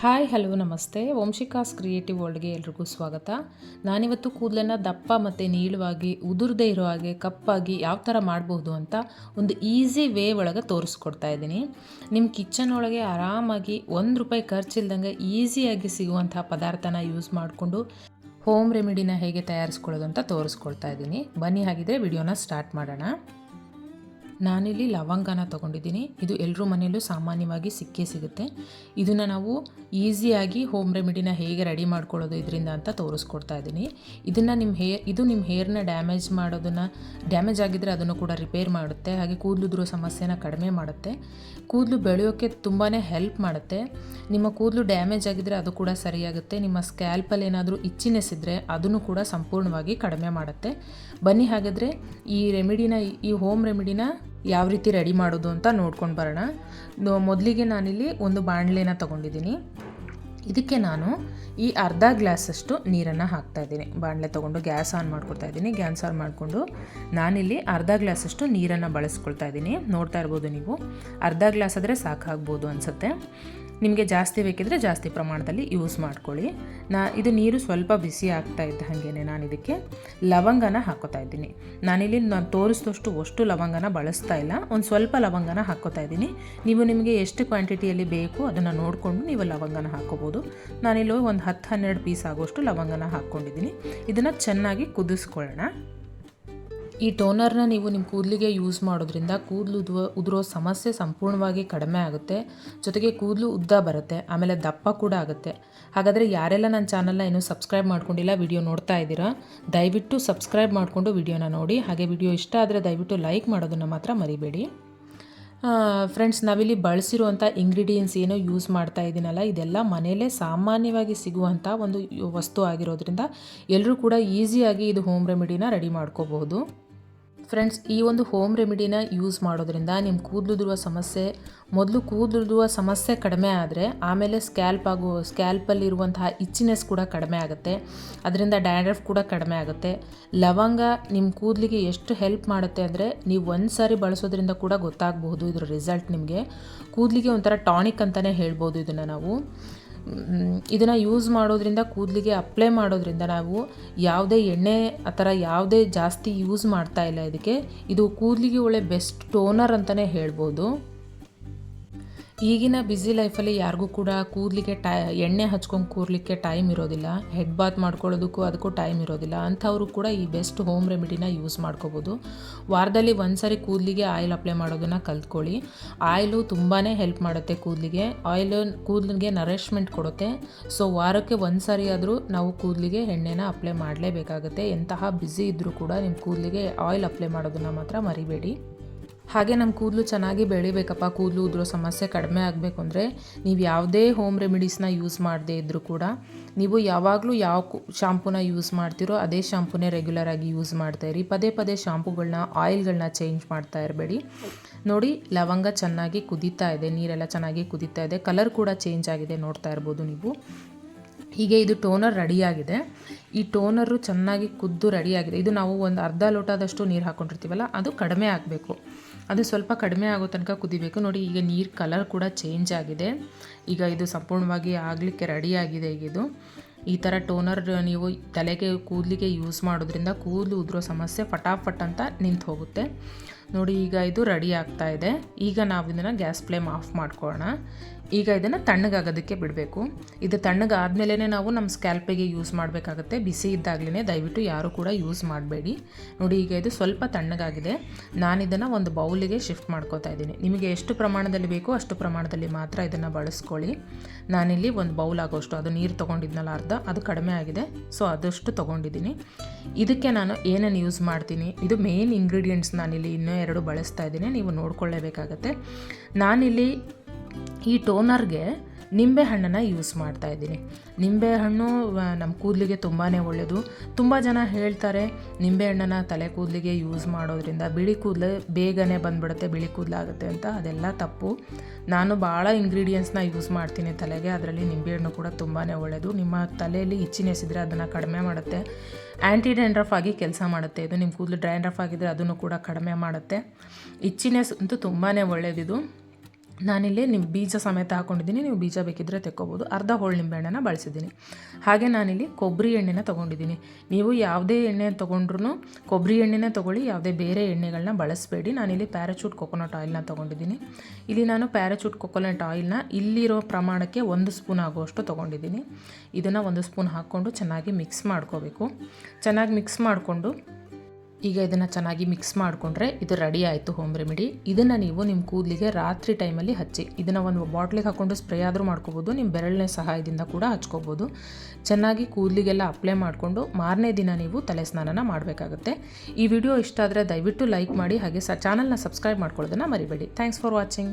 Hi, hello, ನಮಸ್ತೆ. ವಂಶಿಕಾಸ್ creative ವರ್ಲ್ಡ್ಗೆ ಎಲ್ರಿಗೂ ಸ್ವಾಗತ. ನಾನಿವತ್ತು ಕೂದಲನ್ನು ದಪ್ಪ ಮತ್ತು ನೀಳವಾಗಿ, ಉದುರದೇ ಇರೋ ಹಾಗೆ, ಕಪ್ಪಾಗಿ ಯಾವ ಥರ ಮಾಡ್ಬೋದು ಅಂತ ಒಂದು ಈಸಿ ವೇ ಒಳಗೆ ತೋರಿಸ್ಕೊಡ್ತಾ ಇದ್ದೀನಿ. ನಿಮ್ಮ ಕಿಚನ್ ಒಳಗೆ ಆರಾಮಾಗಿ ಒಂದು ರೂಪಾಯಿ ಖರ್ಚಿಲ್ದಂಗೆ ಈಸಿಯಾಗಿ ಸಿಗುವಂಥ ಪದಾರ್ಥನ ಯೂಸ್ ಮಾಡಿಕೊಂಡು ಹೋಮ್ ರೆಮಿಡಿನ ಹೇಗೆ ತಯಾರಿಸ್ಕೊಳ್ಳೋದು ಅಂತ ತೋರಿಸ್ಕೊಳ್ತಾ ಇದ್ದೀನಿ. ಬನ್ನಿ, ಹಾಗಿದ್ರೆ ವಿಡಿಯೋನ ಸ್ಟಾರ್ಟ್ ಮಾಡೋಣ. ನಾನಿಲ್ಲಿ ಲವಂಗನ ತಗೊಂಡಿದ್ದೀನಿ. ಇದು ಎಲ್ಲರೂ ಮನೆಯಲ್ಲೂ ಸಾಮಾನ್ಯವಾಗಿ ಸಿಕ್ಕೇ ಸಿಗುತ್ತೆ. ಇದನ್ನು ನಾವು ಈಸಿಯಾಗಿ ಹೋಮ್ ರೆಮಿಡಿನ ಹೇಗೆ ರೆಡಿ ಮಾಡ್ಕೊಳ್ಳೋದು ಇದರಿಂದ ಅಂತ ತೋರಿಸ್ಕೊಡ್ತಾ ಇದ್ದೀನಿ. ಇದನ್ನು ನಿಮ್ಮ ಹೇರ್ ಇದು ನಿಮ್ಮ ಹೇರ್ನ ಡ್ಯಾಮೇಜ್ ಮಾಡೋದನ್ನು, ಡ್ಯಾಮೇಜ್ ಆಗಿದ್ದರೆ ಅದನ್ನು ಕೂಡ ರಿಪೇರ್ ಮಾಡುತ್ತೆ. ಹಾಗೆ ಕೂದಲುದ್ರೋ ಸಮಸ್ಯೆನ ಕಡಿಮೆ ಮಾಡುತ್ತೆ. ಕೂದಲು ಬೆಳೆಯೋಕ್ಕೆ ತುಂಬಾ ಹೆಲ್ಪ್ ಮಾಡುತ್ತೆ. ನಿಮ್ಮ ಕೂದಲು ಡ್ಯಾಮೇಜ್ ಆಗಿದ್ದರೆ ಅದು ಕೂಡ ಸರಿಯಾಗುತ್ತೆ. ನಿಮ್ಮ ಸ್ಕ್ಯಾಲ್ಪಲ್ಲಿ ಏನಾದರೂ ಇಚ್ಚಿನೆಸ್ ಇದ್ದರೆ ಅದನ್ನು ಕೂಡ ಸಂಪೂರ್ಣವಾಗಿ ಕಡಿಮೆ ಮಾಡುತ್ತೆ. ಬನ್ನಿ ಹಾಗಾದರೆ ಈ ರೆಮಿಡಿನ, ಈ ಹೋಮ್ ರೆಮಿಡಿನ ಯಾವ ರೀತಿ ರೆಡಿ ಮಾಡೋದು ಅಂತ ನೋಡ್ಕೊಂಡು ಬರೋಣ. ಮೊದಲಿಗೆ ನಾನಿಲ್ಲಿ ಒಂದು ಬಾಣಲೆನ ತೊಗೊಂಡಿದ್ದೀನಿ. ಇದಕ್ಕೆ ನಾನು ಈ ಅರ್ಧ ಗ್ಲಾಸಷ್ಟು ನೀರನ್ನು ಹಾಕ್ತಾ ಇದ್ದೀನಿ. ಬಾಣಲೆ ತೊಗೊಂಡು ಗ್ಯಾಸ್ ಆನ್ ಮಾಡ್ಕೊಳ್ತಾ ಇದ್ದೀನಿ. ಗ್ಯಾಸ್ ಆನ್ ಮಾಡಿಕೊಂಡು ನಾನಿಲ್ಲಿ ಅರ್ಧ ಗ್ಲಾಸಷ್ಟು ನೀರನ್ನು ಬಳಸ್ಕೊಳ್ತಾ ಇದ್ದೀನಿ. ನೋಡ್ತಾ ಇರ್ಬೋದು ನೀವು. ಅರ್ಧ ಗ್ಲಾಸ್ ಆದರೆ ಸಾಕಾಗ್ಬೋದು ಅನಿಸುತ್ತೆ. ನಿಮಗೆ ಜಾಸ್ತಿ ಬೇಕಿದ್ರೆ ಜಾಸ್ತಿ ಪ್ರಮಾಣದಲ್ಲಿ ಯೂಸ್ ಮಾಡ್ಕೊಳ್ಳಿ. ನಾ, ಇದು ನೀರು ಸ್ವಲ್ಪ ಬಿಸಿ ಆಗ್ತಾ ಇದ್ದ ಹಾಗೇನೆ ನಾನು ಇದಕ್ಕೆ ಲವಂಗನ ಹಾಕೋತಾ ಇದ್ದೀನಿ. ನಾನಿಲ್ಲಿ ನಾನು ತೋರಿಸಿದಷ್ಟು ಅಷ್ಟು ಲವಂಗನ ಬಳಸ್ತಾ ಇಲ್ಲ. ಒಂದು ಸ್ವಲ್ಪ ಲವಂಗನ ಹಾಕೋತಾ ಇದ್ದೀನಿ. ನೀವು ನಿಮಗೆ ಎಷ್ಟು ಕ್ವಾಂಟಿಟಿಯಲ್ಲಿ ಬೇಕು ಅದನ್ನು ನೋಡಿಕೊಂಡು ನೀವು ಲವಂಗನ ಹಾಕೋಬೋದು. ನಾನಿಲ್ಲಿ ಒಂದು ಹತ್ತು ಹನ್ನೆರಡು ಪೀಸ್ ಆಗೋಷ್ಟು ಲವಂಗನ ಹಾಕ್ಕೊಂಡಿದ್ದೀನಿ. ಇದನ್ನು ಚೆನ್ನಾಗಿ ಕುದಿಸ್ಕೊಳ್ಳೋಣ. ಈ ಟೋನರ್ನ ನೀವು ನಿಮ್ಮ ಕೂದಲಿಗೆ ಯೂಸ್ ಮಾಡೋದ್ರಿಂದ ಕೂದಲು ಉದುವ, ಉದುರೋ ಸಮಸ್ಯೆ ಸಂಪೂರ್ಣವಾಗಿ ಕಡಿಮೆ ಆಗುತ್ತೆ. ಜೊತೆಗೆ ಕೂದಲು ಉದ್ದ ಬರುತ್ತೆ, ಆಮೇಲೆ ದಪ್ಪ ಕೂಡ ಆಗುತ್ತೆ. ಹಾಗಾದರೆ ಯಾರೆಲ್ಲ ನನ್ನ ಚಾನಲ್ನ ಇನ್ನೂ ಸಬ್ಸ್ಕ್ರೈಬ್ ಮಾಡ್ಕೊಂಡಿಲ್ಲ ವಿಡಿಯೋ ನೋಡ್ತಾ ಇದ್ದೀರಾ, ದಯವಿಟ್ಟು ಸಬ್ಸ್ಕ್ರೈಬ್ ಮಾಡಿಕೊಂಡು ವಿಡಿಯೋನ ನೋಡಿ. ಹಾಗೆ ವಿಡಿಯೋ ಇಷ್ಟ ಆದರೆ ದಯವಿಟ್ಟು ಲೈಕ್ ಮಾಡೋದನ್ನು ಮಾತ್ರ ಮರಿಬೇಡಿ. ಫ್ರೆಂಡ್ಸ್ ನಾವಿಲ್ಲಿ ಬಳಸಿರುವಂಥ ಇಂಗ್ರೀಡಿಯೆಂಟ್ಸ್ ಏನು ಯೂಸ್ ಮಾಡ್ತಾ ಇದ್ದೀನಲ್ಲ, ಇದೆಲ್ಲ ಮನೆಯಲ್ಲೇ ಸಾಮಾನ್ಯವಾಗಿ ಸಿಗುವಂಥ ಒಂದು ವಸ್ತು ಆಗಿರೋದ್ರಿಂದ ಎಲ್ಲರೂ ಕೂಡ ಈಸಿಯಾಗಿ ಇದು ಹೋಮ್ ರೆಮಿಡಿನ ರೆಡಿ ಮಾಡ್ಕೋಬಹುದು. ಫ್ರೆಂಡ್ಸ್, ಈ ಒಂದು ಹೋಮ್ ರೆಮಿಡಿನ ಯೂಸ್ ಮಾಡೋದ್ರಿಂದ ನಿಮ್ಮ ಕೂದಲುದುರುವ ಸಮಸ್ಯೆ, ಮೊದಲು ಕೂದಲುದುರುವ ಸಮಸ್ಯೆ ಕಡಿಮೆ ಆದರೆ ಆಮೇಲೆ ಸ್ಕ್ಯಾಲ್ಪ್ ಆಗೋ ಸ್ಕ್ಯಾಲ್ಪಲ್ಲಿರುವಂತಹ ಇಚ್ಚಿನೆಸ್ ಕೂಡ ಕಡಿಮೆ ಆಗುತ್ತೆ. ಅದರಿಂದ ಡ್ಯಾಂಡ್ರಫ್ ಕೂಡ ಕಡಿಮೆ ಆಗುತ್ತೆ. ಲವಂಗ ನಿಮ್ಮ ಕೂದಲಿಗೆ ಎಷ್ಟು ಹೆಲ್ಪ್ ಮಾಡುತ್ತೆ ಅಂದರೆ ನೀವು ಒಂದು ಸಾರಿ ಬಳಸೋದ್ರಿಂದ ಕೂಡ ಗೊತ್ತಾಗಬಹುದು ಇದರ ರಿಸಲ್ಟ್ ನಿಮಗೆ. ಕೂದಲಿಗೆ ಒಂಥರ ಟಾನಿಕ್ ಅಂತಲೇ ಹೇಳ್ಬೋದು ಇದನ್ನು ನಾವು. ಇದನ್ನು ಯೂಸ್ ಮಾಡೋದ್ರಿಂದ ಕೂದಲಿಗೆ ಅಪ್ಲೈ ಮಾಡೋದ್ರಿಂದ ನಾವು ಯಾವುದೇ ಎಣ್ಣೆ ಆ ಥರ ಯಾವುದೇ ಜಾಸ್ತಿ ಯೂಸ್ ಮಾಡ್ತಾ ಇಲ್ಲ ಇದಕ್ಕೆ. ಇದು ಕೂದಲಿಗೆ ಒಳ್ಳೆ ಬೆಸ್ಟ್ ಟೋನರ್ ಅಂತಲೇ ಹೇಳ್ಬೋದು. ಈಗಿನ ಬ್ಯುಸಿ ಲೈಫಲ್ಲಿ ಯಾರಿಗೂ ಕೂಡ ಕೂದಲಿಗೆ ಟೈ, ಎಣ್ಣೆ ಹಚ್ಕೊಂಡು ಕೂರ್ಲಿಕ್ಕೆ ಟೈಮ್ ಇರೋದಿಲ್ಲ. ಹೆಡ್ ಬಾತ್ ಮಾಡ್ಕೊಳ್ಳೋದಕ್ಕೂ ಅದಕ್ಕೂ ಟೈಮ್ ಇರೋದಿಲ್ಲ. ಅಂಥವರು ಕೂಡ ಈ ಬೆಸ್ಟ್ ಹೋಮ್ ರೆಮಿಡಿನ ಯೂಸ್ ಮಾಡ್ಕೋಬೋದು. ವಾರದಲ್ಲಿ ಒಂದು ಸಾರಿ ಕೂದಲಿಗೆ ಆಯಿಲ್ ಅಪ್ಲೈ ಮಾಡೋದನ್ನು ಕಲ್ತ್ಕೊಳ್ಳಿ. ಆಯಿಲು ತುಂಬಾ ಹೆಲ್ಪ್ ಮಾಡುತ್ತೆ ಕೂದಲಿಗೆ. ಆಯಿಲ್ ಕೂದಲಿಗೆ ನರಿಶ್ಮೆಂಟ್ ಕೊಡುತ್ತೆ. ಸೊ ವಾರಕ್ಕೆ ಒಂದು ಸಾರಿ ಆದರೂ ನಾವು ಕೂದಲಿಗೆ ಎಣ್ಣೆನ ಅಪ್ಲೈ ಮಾಡಲೇಬೇಕಾಗುತ್ತೆ. ಎಂತಹ ಬ್ಯುಸಿ ಇದ್ದರೂ ಕೂಡ ನಿಮ್ಮ ಕೂದಲಿಗೆ ಆಯಿಲ್ ಅಪ್ಲೈ ಮಾಡೋದನ್ನು ಮಾತ್ರ ಮರಿಬೇಡಿ. ಹಾಗೆ ನಮ್ಮ ಕೂದಲು ಚೆನ್ನಾಗಿ ಬೆಳಿಬೇಕಪ್ಪ. ಕೂದಲು ಉದುರೋ ಸಮಸ್ಯೆ ಕಡಿಮೆ ಆಗಬೇಕು ಅಂದರೆ ನೀವು ಯಾವುದೇ ಹೋಮ್ ರೆಮಿಡೀಸ್ನ ಯೂಸ್ ಮಾಡದೇ ಇದ್ದರೂ ಕೂಡ ನೀವು ಯಾವಾಗಲೂ ಯಾವ ಶಾಂಪೂನ ಯೂಸ್ ಮಾಡ್ತೀರೋ ಅದೇ ಶಾಂಪೂನೇ ರೆಗ್ಯುಲರ್ ಆಗಿ ಯೂಸ್ ಮಾಡ್ತಾ ಇರಿ. ಪದೇ ಪದೇ ಶಾಂಪೂಗಳನ್ನ ಆಯಿಲ್ಗಳನ್ನ ಚೇಂಜ್ ಮಾಡ್ತಾ ಇರಬೇಡಿ. ನೋಡಿ, ಲವಂಗ ಚೆನ್ನಾಗಿ ಕುದೀತಾ ಇದೆ, ನೀರೆಲ್ಲ ಚೆನ್ನಾಗಿ ಕುದೀತಾ ಇದೆ ಕಲರ್ ಕೂಡ ಚೇಂಜ್ ಆಗಿದೆ ನೋಡ್ತಾ ಇರ್ಬೋದು ನೀವು. ಹೀಗೆ ಇದು ಟೋನರ್ ರೆಡಿಯಾಗಿದೆ. ಈ ಟೋನರು ಚೆನ್ನಾಗಿ ಕುದ್ದು ರೆಡಿಯಾಗಿದೆ. ಇದು ನಾವು ಒಂದು ಅರ್ಧ ಲೋಟದಷ್ಟು ನೀರು ಹಾಕ್ಕೊಂಡಿರ್ತೀವಲ್ಲ ಅದು ಕಡಿಮೆ ಆಗಬೇಕು. ಅದು ಸ್ವಲ್ಪ ಕಡಿಮೆ ಆಗೋ ತನಕ ಕುದಿಬೇಕು. ನೋಡಿ, ಈಗ ನೀರು ಕಲರ್ ಕೂಡ ಚೇಂಜ್ ಆಗಿದೆ. ಈಗ ಇದು ಸಂಪೂರ್ಣವಾಗಿ ಆಗಲಿಕ್ಕೆ ರೆಡಿಯಾಗಿದೆ ಈಗ ಇದು. ಈ ಥರ ಟೋನರ್ ನೀವು ತಲೆಗೆ, ಕೂದಲಿಗೆ ಯೂಸ್ ಮಾಡೋದ್ರಿಂದ ಕೂದಲು ಉದುರೋ ಸಮಸ್ಯೆ ಫಟಾಫಟ್ ಅಂತ ನಿಂತು ಹೋಗುತ್ತೆ. ನೋಡಿ, ಈಗ ಇದು ರೆಡಿ ಆಗ್ತಾ ಇದೆ. ಈಗ ನಾವು ಇದನ್ನು ಗ್ಯಾಸ್ ಫ್ಲೇಮ್ ಆಫ್ ಮಾಡ್ಕೊಳ್ಳೋಣ. ಈಗ ಇದನ್ನು ತಣ್ಣಗಾಗೋದಕ್ಕೆ ಬಿಡಬೇಕು. ಇದು ತಣ್ಣಗಾದ್ಮೇಲೆ ನಾವು ನಮ್ಮ ಸ್ಕ್ಯಾಲ್ಪಿಗೆ ಯೂಸ್ ಮಾಡಬೇಕಾಗುತ್ತೆ. ಬಿಸಿ ಇದ್ದಾಗಲೇ ದಯವಿಟ್ಟು ಯಾರೂ ಕೂಡ ಯೂಸ್ ಮಾಡಬೇಡಿ. ನೋಡಿ, ಈಗ ಇದು ಸ್ವಲ್ಪ ತಣ್ಣಗಾಗಿದೆ. ನಾನು ಇದನ್ನು ಒಂದು ಬೌಲಿಗೆ ಶಿಫ್ಟ್ ಮಾಡ್ಕೋತಾ ಇದ್ದೀನಿ. ನಿಮಗೆ ಎಷ್ಟು ಪ್ರಮಾಣದಲ್ಲಿ ಬೇಕೋ ಅಷ್ಟು ಪ್ರಮಾಣದಲ್ಲಿ ಮಾತ್ರ ಇದನ್ನು ಬಳಸ್ಕೊಳ್ಳಿ. ನಾನಿಲ್ಲಿ ಒಂದು ಬೌಲ್ ಆಗೋಷ್ಟು, ಅದು ನೀರು ತೊಗೊಂಡಿದ್ನಲ್ಲ ಅರ್ಧ, ಅದು ಕಡಿಮೆ ಆಗಿದೆ. ಸೊ, ಅದಷ್ಟು ತೊಗೊಂಡಿದ್ದೀನಿ. ಇದಕ್ಕೆ ನಾನು ಏನೇನು ಯೂಸ್ ಮಾಡ್ತೀನಿ? ಇದು ಮೇನ್ ಇಂಗ್ರೀಡಿಯೆಂಟ್ಸ್ ನಾನಿಲ್ಲಿ ಇನ್ನೂ ಎರಡು ಬಳಸ್ತಾ ಇದ್ದೀನಿ. ನೀವು ನೋಡ್ಕೊಳ್ಳೇಬೇಕಾಗತ್ತೆ. ನಾನಿಲ್ಲಿ ಈ ಟೋನರ್ಗೆ ನಿಂಬೆ ಹಣ್ಣನ್ನು ಯೂಸ್ ಮಾಡ್ತಾ ಇದ್ದೀನಿ. ನಿಂಬೆ ಹಣ್ಣು ನಮ್ಮ ಕೂದಲಿಗೆ ತುಂಬಾ ಒಳ್ಳೆಯದು ತುಂಬ ಜನ ಹೇಳ್ತಾರೆ, ನಿಂಬೆ ಹಣ್ಣನ್ನು ತಲೆ ಕೂದಲಿಗೆ ಯೂಸ್ ಮಾಡೋದ್ರಿಂದ ಬಿಳಿ ಕೂದಲು ಬೇಗನೆ ಬಂದ್ಬಿಡುತ್ತೆ, ಬಿಳಿ ಕೂದಲಾಗುತ್ತೆ ಅಂತ. ಅದೆಲ್ಲ ತಪ್ಪು. ನಾನು ಭಾಳ ಇಂಗ್ರೀಡಿಯೆಂಟ್ಸ್ನ ಯೂಸ್ ಮಾಡ್ತೀನಿ ತಲೆಗೆ. ಅದರಲ್ಲಿ ನಿಂಬೆಹಣ್ಣು ಕೂಡ ತುಂಬಾ ಒಳ್ಳೆಯದು ನಿಮ್ಮ ತಲೆಯಲ್ಲಿ ಇಚ್ಚಿನೆಸ್ ಇದ್ದರೆ ಅದನ್ನು ಕಡಿಮೆ ಮಾಡುತ್ತೆ. ಆ್ಯಂಟಿ ಡ್ಯಾಂಡ್ರಫ್ ಆಗಿ ಕೆಲಸ ಮಾಡುತ್ತೆ ಇದು. ನಿಮ್ಮ ಕೂದಲು ಡ್ಯಾಂಡ್ರಫ್ ಆಗಿದ್ದರೆ ಅದನ್ನು ಕೂಡ ಕಡಿಮೆ ಮಾಡುತ್ತೆ. ಇಚ್ಚಿನೆಸ್ ಅಂತೂ ತುಂಬಾ ಒಳ್ಳೆಯದಿದು ನಾನಿಲ್ಲಿ ನಿಮ್ಮ ಬೀಜ ಸಮೇತ ಹಾಕೊಂಡಿದ್ದೀನಿ, ನೀವು ಬೀಜ ಬೇಕಿದ್ದರೆ ತೆಕ್ಕೋಬೋದು. ಅರ್ಧ ಹೋಳು ನಿಂಬೆಹಣ್ಣನ್ನು ಬಳಸಿದ್ದೀನಿ. ಹಾಗೆ ನಾನಿಲ್ಲಿ ಕೊಬ್ಬರಿ ಎಣ್ಣೆನ ತೊಗೊಂಡಿದ್ದೀನಿ. ನೀವು ಯಾವುದೇ ಎಣ್ಣೆ ತೊಗೊಂಡ್ರು ಕೊಬ್ಬರಿ ಎಣ್ಣೆನೇ ತೊಗೊಳ್ಳಿ, ಯಾವುದೇ ಬೇರೆ ಎಣ್ಣೆಗಳನ್ನ ಬಳಸಬೇಡಿ. ನಾನಿಲ್ಲಿ ಪ್ಯಾರಾಚೂಟ್ ಕೊಕೊನಟ್ ಆಯಿಲ್ನ ತೊಗೊಂಡಿದ್ದೀನಿ. ಇಲ್ಲಿ ನಾನು ಪ್ಯಾರಾಚೂಟ್ ಕೊಕೊನಟ್ ಆಯಿಲ್ನ ಇಲ್ಲಿರೋ ಪ್ರಮಾಣಕ್ಕೆ ಒಂದು ಸ್ಪೂನ್ ಆಗುವಷ್ಟು ತೊಗೊಂಡಿದ್ದೀನಿ. ಇದನ್ನು ಒಂದು ಸ್ಪೂನ್ ಹಾಕ್ಕೊಂಡು ಚೆನ್ನಾಗಿ ಮಿಕ್ಸ್ ಮಾಡ್ಕೋಬೇಕು. ಚೆನ್ನಾಗಿ ಮಿಕ್ಸ್ ಮಾಡಿಕೊಂಡು ಈಗ ಇದನ್ನು ಚೆನ್ನಾಗಿ ಮಿಕ್ಸ್ ಮಾಡಿಕೊಂಡ್ರೆ ಇದು ರೆಡಿ ಆಯಿತು ಹೋಮ್ ರೆಮಿಡಿ ಇದನ್ನು ನೀವು ನಿಮ್ಮ ಕೂದಲಿಗೆ ರಾತ್ರಿ ಟೈಮಲ್ಲಿ ಹಚ್ಚಿ. ಇದನ್ನು ಒಂದು ಬಾಟ್ಲಿಗೆ ಹಾಕ್ಕೊಂಡು ಸ್ಪ್ರೇ ಆದರೂ ಮಾಡ್ಕೋಬೋದು. ನಿಮ್ಮ ಬೆರಳಿನ ಸಹಾಯದಿಂದ ಕೂಡ ಹಚ್ಕೋಬೋದು. ಚೆನ್ನಾಗಿ ಕೂದಲಿಗೆಲ್ಲ ಅಪ್ಲೈ ಮಾಡಿಕೊಂಡು ಮಾರನೇ ದಿನ ನೀವು ತಲೆ ಸ್ನಾನನ ಮಾಡಬೇಕಾಗುತ್ತೆ. ಈ ವಿಡಿಯೋ ಇಷ್ಟ ಆದರೆ ದಯವಿಟ್ಟು ಲೈಕ್ ಮಾಡಿ, ಹಾಗೆ ಸ ಚಾನಲ್ನ ಸಬ್ಸ್ಕ್ರೈಬ್ ಮಾಡ್ಕೊಳ್ಳೋದನ್ನು ಮರಿಬೇಡಿ. Thanks for watching